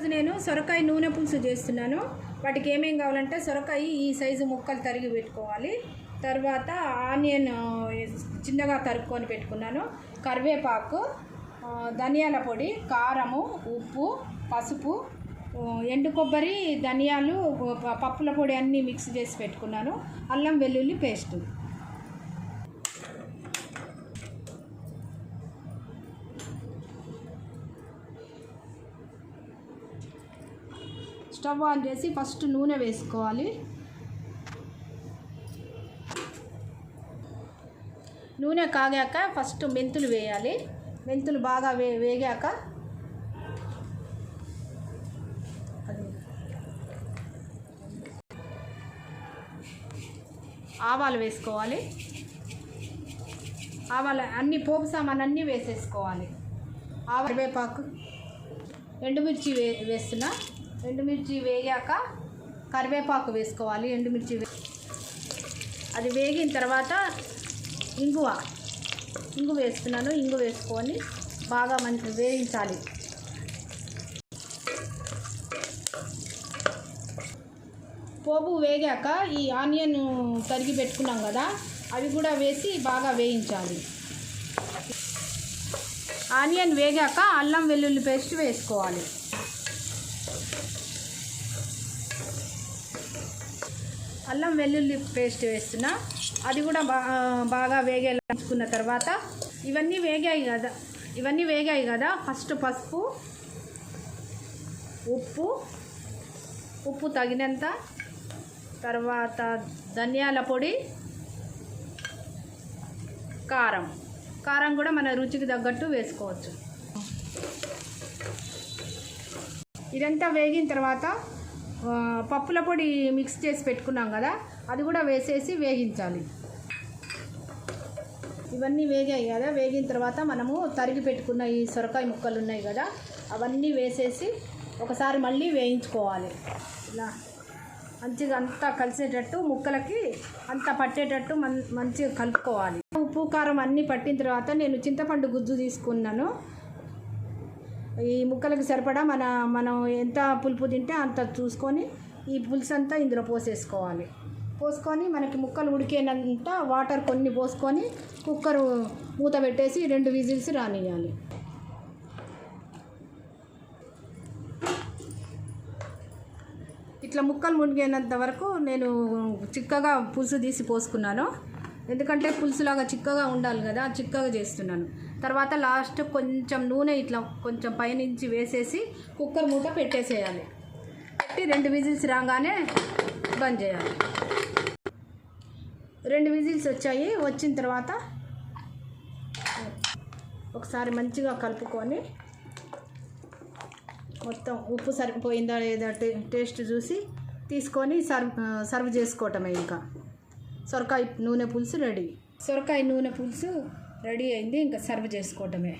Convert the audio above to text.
ఈరోజు నేను సొరకాయ నూనె పులుసు చేస్తున్నాను. వాటికి ఏమేం కావాలంటే సొరకాయ ఈ సైజు ముక్కలు తరిగి పెట్టుకోవాలి. తర్వాత ఆనియన్ చిన్నగా తరుక్కొని పెట్టుకున్నాను. కరివేపాకు ధనియాల పొడి కారము ఉప్పు పసుపు ఎండు కొబ్బరి ధనియాలు ప- పప్పుల పొడి అన్నీ మిక్స్ చేసి పెట్టుకున్నాను. అల్లం వెల్లుల్లి పేస్ట్. స్టవ్ ఆన్ చేసి ఫస్ట్ నూనె వేసుకోవాలి. నూనె కాగాక ఫస్ట్ మెంతులు వేయాలి. మెంతులు బాగా వే వేగాక ఆవాలు వేసుకోవాలి. ఆవాలు అన్ని పోపు సామాన్ అన్నీ వేసేసుకోవాలి. ఆవ ఎండుమిర్చి వే వేస్తున్నా. ఎండుమిర్చి వేగాక కరివేపాకు వేసుకోవాలి. ఎండుమిర్చి వే అది వేగిన తర్వాత ఇంగువ ఇంగు వేస్తున్నాను. ఇంగు వేసుకొని బాగా మంచి వేయించాలి. పోపు వేగాక ఈ ఆనియన్ తరిగి పెట్టుకున్నాం కదా అవి కూడా వేసి బాగా వేయించాలి. ఆనియన్ వేగాక అల్లం వెల్లుల్లి పేస్ట్ వేసుకోవాలి. అల్లం వెల్లుల్లి పేస్ట్ వేస్తున్నా. అది కూడా బాగా బాగా వేగేసుకున్న తర్వాత ఇవన్నీ వేగాయి కదా. ఇవన్నీ వేగాయి కదా. ఫస్ట్ పసుపు ఉప్పు ఉప్పు తగినంత తర్వాత ధనియాల పొడి కారం. కారం కూడా మన రుచికి తగ్గట్టు వేసుకోవచ్చు. ఇదంతా వేగిన తర్వాత పప్పుల పొడి మిక్స్ చేసి పెట్టుకున్నాం కదా అది కూడా వేసేసి వేగించాలి. ఇవన్నీ వేగాయి కదా వేగిన తర్వాత మనము తరిగి పెట్టుకున్న ఈ సొరకాయ ముక్కలు ఉన్నాయి కదా అవన్నీ వేసేసి ఒకసారి మళ్ళీ వేయించుకోవాలి. ఇలా మంచిగా అంతా కలిసేటట్టు ముక్కలకి అంతా పట్టేటట్టు మన్ మంచిగా కలుపుకోవాలి. ఉప్పు కారం అన్నీ పట్టిన తర్వాత నేను చింతపండు గుజ్జు తీసుకున్నాను. ఈ ముక్కలకు సరిపడా మన మనం ఎంత పులుపు తింటే అంత చూసుకొని ఈ పులుసు అంతా ఇందులో పోసేసుకోవాలి. పోసుకొని మనకి ముక్కలు ఉడికేనంత వాటర్ కొన్ని పోసుకొని కుక్కర్ మూత పెట్టేసి రెండు విజిల్స్ రానియాలి ఇట్లా ముక్కలు ఉడికేనంత వరకు నేను చిక్కగా పులుసు తీసి పోసుకున్నాను. ఎందుకంటే పులుసులాగా చిక్కగా ఉండాలి కదా చిక్కగా చేస్తున్నాను. తర్వాత లాస్ట్ కొంచెం నూనె ఇట్లా కొంచెం పైనుంచి వేసేసి కుక్కర్ మూత పెట్టేసేయాలి. పెట్టి రెండు విజిల్స్ రాగానే బంద్ చేయాలి. రెండు విజిల్స్ వచ్చాయి. వచ్చిన తర్వాత ఒకసారి మంచిగా కలుపుకొని మొత్తం ఉప్పు సరిపోయిందా లేదా టే టేస్ట్ చూసి తీసుకొని సర్వ్ సర్వ్ చేసుకోవటమే ఇంకా. సొరకాయ నూనె పులుసు రెడీ. సొరకాయ నూనె పులుసు రెడీ అయింది. ఇంకా సర్వ్ చేసుకోవటమే.